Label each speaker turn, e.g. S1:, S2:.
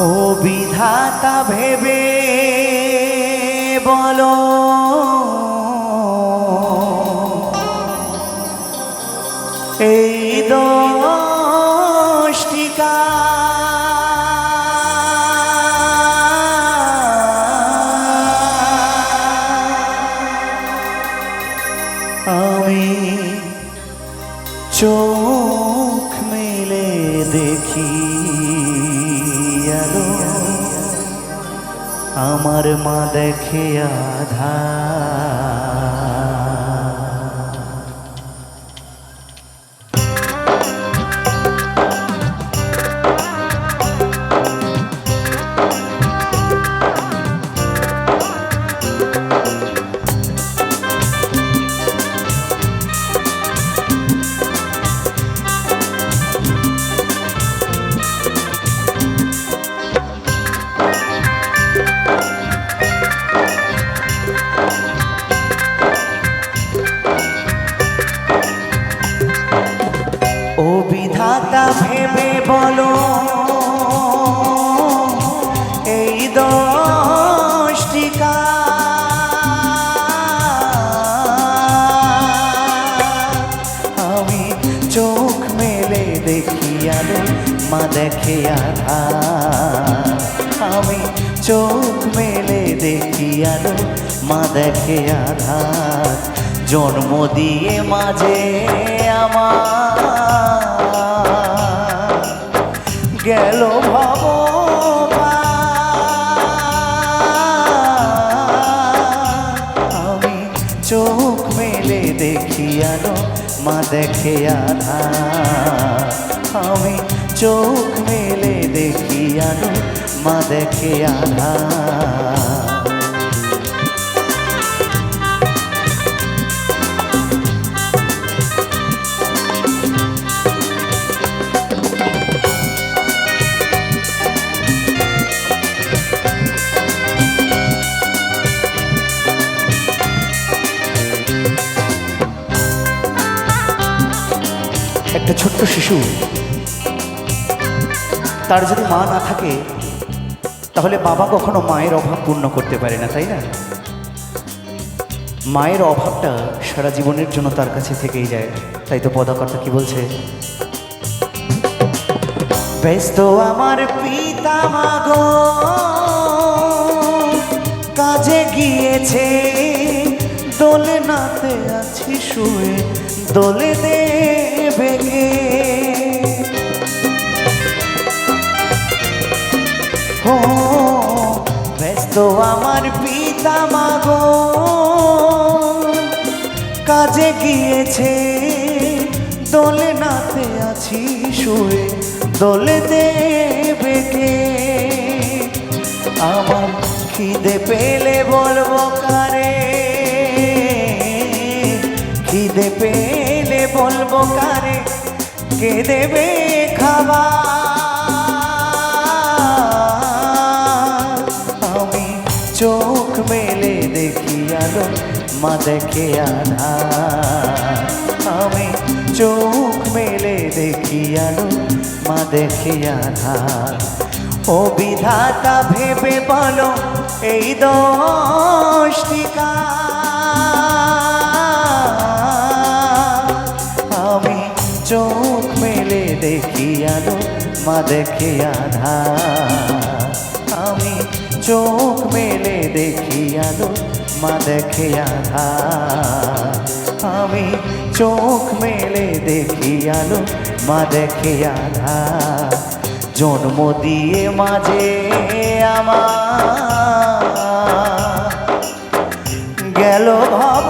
S1: ও বিধাতা ভেবে বলো। এই দশটিকা আমি চোখ মেলে দেখি। আমার মা দেখে আধা। ও বিধাতা ভেবে বলো, এই দশটিকা। আমি চোখ মেলে দেখি আলো, মা দেখে আধা। আমি চোখ মেলে দেখি আলো, মা দেখে আধা। জন্ম দিয়ে মাঝে আমার আলো মা দেখে আধা। আমি চোখ মেলে দেখি আলো মা দেখে আধা। একটা ছোট্ট শিশু। তার যদি মা না থাকে, তাহলে বাবা কখনো মায়ের অভাব পূর্ণ করতে পারে না, তাই না? মায়ের অভাবটা সারা জীবনের জন্য তার কাছে থেকেই যায়। তাই তো পদাকর্তা কি বলছে? ব্যস্ত আমার পিতা মাগো কাজে গিয়েছে। দোলে নাতে আছি শুয়ে দোলে দেবে কে? ও ব্যস্ত আমার পিতা মাগো কাজে গিয়েছে দোলে নাতে আছি শুয়ে দোলে দেবে কে আমার খিদে পেলে বলব কারে খিদে পেলে বলব কারে? কে দেবে খাবার আমি চোখ মেলে দেখি আলো, মা দেখে আধা আমি চোখ মেলে দেখি আলো, মা দেখে আধা ও বিধাতা ভেবে বলো, এই দশটিকা আলো মা দেখে আধা আমি চোখ মেলে দেখি আলো মা দেখে আধা আমি চোখ মেলে দেখি আলো মা দেখে আধা জন্ম দিয়ে মাঝে আমার গেল ভব